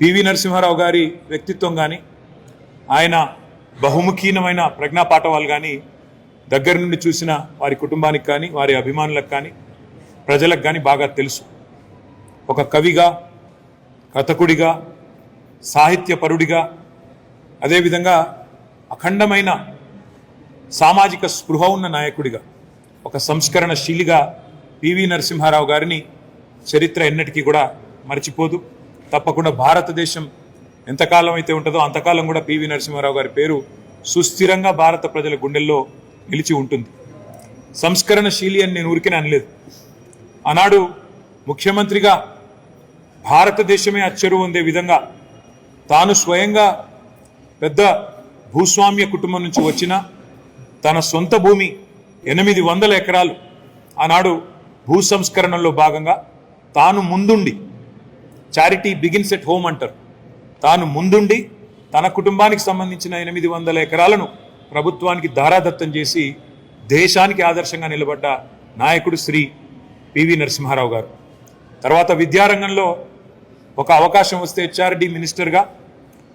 PV Narasimha Rao గారి వ్యక్తిత్వం కానీ ఆయన బహుముఖీనమైన ప్రజ్ఞా పాఠవాలు కానీ దగ్గర నుండి చూసిన వారి కుటుంబానికి కానీ వారి అభిమానులకు కానీ ప్రజలకు కానీ బాగా తెలుసు. ఒక కవిగా కథకుడిగా సాహిత్యపరుడిగా అదేవిధంగా అఖండమైన సామాజిక స్పృహ ఉన్న నాయకుడిగా ఒక సంస్కరణశీలిగా పివి నరసింహారావు గారిని చరిత్ర ఎన్నటికీ కూడా మర్చిపోదు. తప్పకుండా భారతదేశం ఎంతకాలం అయితే ఉంటుందో అంతకాలం కూడా పివి నరసింహారావు గారి పేరు సుస్థిరంగా భారత ప్రజల గుండెల్లో నిలిచి ఉంటుంది. సంస్కరణశీలి అని నేను ఊరికే అనలేదు. ఆనాడు ముఖ్యమంత్రిగా భారతదేశమే అచ్చరు ఉండే విధంగా తాను స్వయంగా పెద్ద భూస్వామ్య కుటుంబం నుంచి వచ్చిన తన సొంత భూమి ఎనిమిది వందల ఎకరాలు ఆనాడు భూ సంస్కరణలో భాగంగా తాను ముందుండి చారిటీ బిగిన్స్ ఎట్ హోమ్ అంటారు. తాను ముందుండి తన కుటుంబానికి సంబంధించిన ఎనిమిది వందల ఎకరాలను ప్రభుత్వానికి దారాదత్తం చేసి దేశానికి ఆదర్శంగా నిలబడ్డ నాయకుడు శ్రీ పివి నరసింహారావు గారు. తర్వాత విద్యారంగంలో ఒక అవకాశం వస్తే హెచ్ఆర్డి మినిస్టర్గా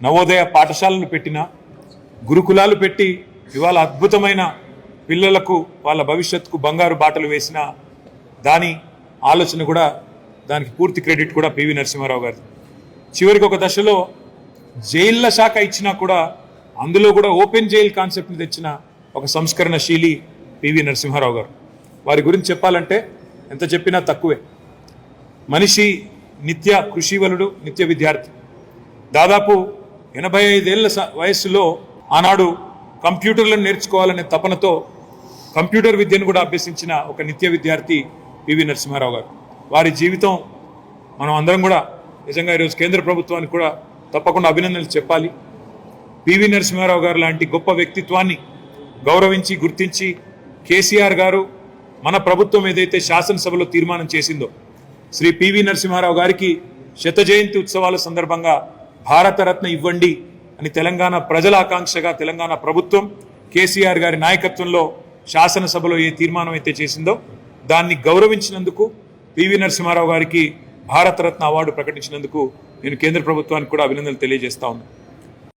నవోదయ పాఠశాలను పెట్టిన గురుకులాలు పెట్టి ఇవాళ అద్భుతమైన పిల్లలకు వాళ్ళ భవిష్యత్తుకు బంగారు బాటలు వేసిన దాని ఆలోచన కూడా దానికి పూర్తి క్రెడిట్ కూడా పివి నరసింహారావు గారు చివరికి ఒక దశలో జైళ్ళ శాఖ ఇచ్చినా కూడా అందులో కూడా ఓపెన్ జైల్ కాన్సెప్ట్ని తెచ్చిన ఒక సంస్కరణశీలి పివి నరసింహారావు గారు. వారి గురించి చెప్పాలంటే ఎంత చెప్పినా తక్కువే. మనిషి నిత్య కృషివలుడు నిత్య విద్యార్థి. దాదాపు ఎనభై ఐదేళ్ళ వయస్సులో ఆనాడు కంప్యూటర్లను నేర్చుకోవాలనే తపనతో కంప్యూటర్ విద్యను కూడా అభ్యసించిన ఒక నిత్య విద్యార్థి పివి నరసింహారావు గారు. వారి జీవితం మనం అందరం కూడా నిజంగా ఈరోజు కేంద్ర ప్రభుత్వానికి కూడా తప్పకుండా అభినందనలు చెప్పాలి. పివి నరసింహారావు గారు లాంటి గొప్ప వ్యక్తిత్వాన్ని గౌరవించి గుర్తించి కేసీఆర్ గారు మన ప్రభుత్వం ఏదైతే శాసనసభలో తీర్మానం చేసిందో శ్రీ పివి నరసింహారావు గారికి శత జయంతి ఉత్సవాల సందర్భంగా భారతరత్న ఇవ్వండి అని తెలంగాణ ప్రజల ఆకాంక్షగా తెలంగాణ ప్రభుత్వం కేసీఆర్ గారి నాయకత్వంలో శాసనసభలో ఏ తీర్మానం అయితే చేసిందో దాన్ని గౌరవించినందుకు పివి నరసింహారావు గారికి భారతరత్న అవార్డు ప్రకటించినందుకు నేను కేంద్ర ప్రభుత్వానికి కూడా అభినందనలు తెలియజేస్తా ఉన్నాను.